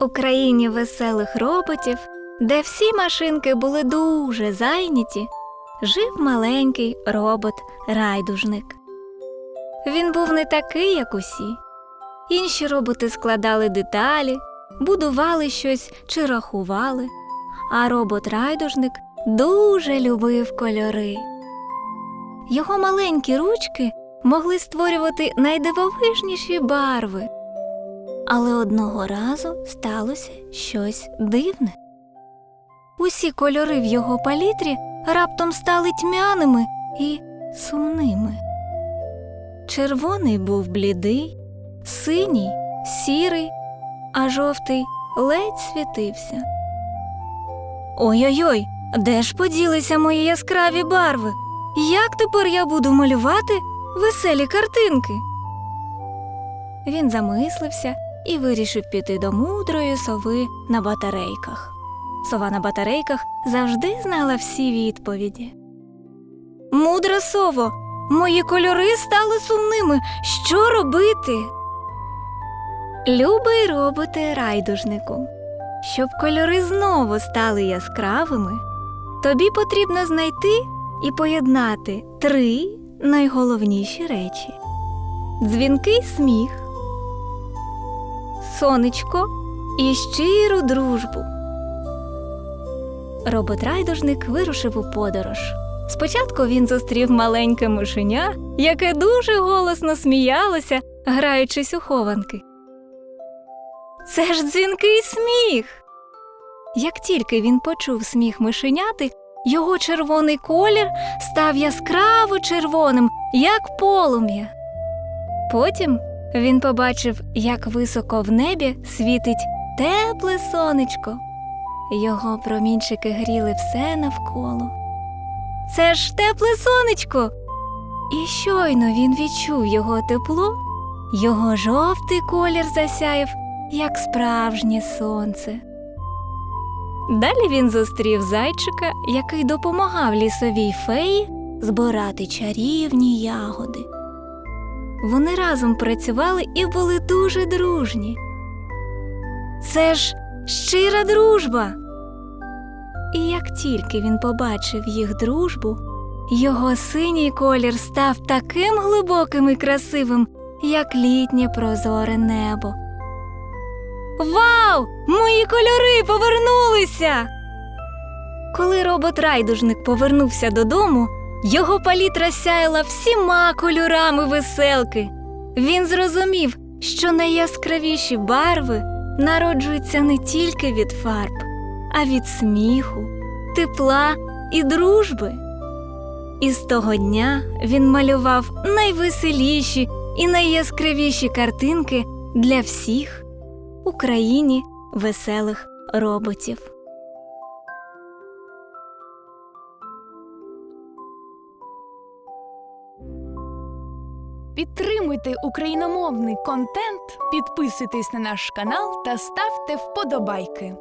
У країні веселих роботів, де всі машинки були дуже зайняті, жив маленький робот-райдужник. Він був не такий, як усі. Інші роботи складали деталі, будували щось чи рахували, а робот-райдужник дуже любив кольори. Його маленькі ручки могли створювати найдивовижніші барви. Але одного разу сталося щось дивне. Усі кольори в його палітрі раптом стали тьмяними і сумними. Червоний був блідий, синій, сірий, а жовтий ледь світився. Ой-ой-ой, де ж поділися мої яскраві барви? Як тепер я буду малювати веселі картинки? Він замислився і вирішив піти до мудрої сови на батарейках. Сова на батарейках завжди знала всі відповіді. Мудра сово, мої кольори стали сумними. Що робити? Любий роботе райдужнику. Щоб кольори знову стали яскравими, тобі потрібно знайти і поєднати три найголовніші речі: дзвінкий сміх, сонечко і щиру дружбу. Робот-райдужник вирушив у подорож. Спочатку він зустрів маленьке мишеня, яке дуже голосно сміялося, граючись у хованки. Це ж дзвінкий сміх. Як тільки він почув сміх мишеняти, його червоний колір став яскраво червоним, як полум'я. Потім він побачив, як високо в небі світить тепле сонечко. Його промінчики гріли все навколо. Це ж тепле сонечко. І щойно він відчув його тепло, його жовтий колір засяяв, як справжнє сонце. Далі він зустрів зайчика, який допомагав лісовій феї збирати чарівні ягоди. Вони разом працювали і були дуже дружні. Це ж щира дружба. І як тільки він побачив їх дружбу, його синій колір став таким глибоким і красивим, як літнє прозоре небо. Вау! Мої кольори повернулися! Коли робот-райдужник повернувся додому, його палітра сяяла всіма кольорами веселки. Він зрозумів, що найяскравіші барви народжуються не тільки від фарб, а від сміху, тепла і дружби. І з того дня він малював найвеселіші і найяскравіші картинки для всіх у країні веселих роботів. Підтримуйте україномовний контент, підписуйтесь на наш канал та ставте вподобайки.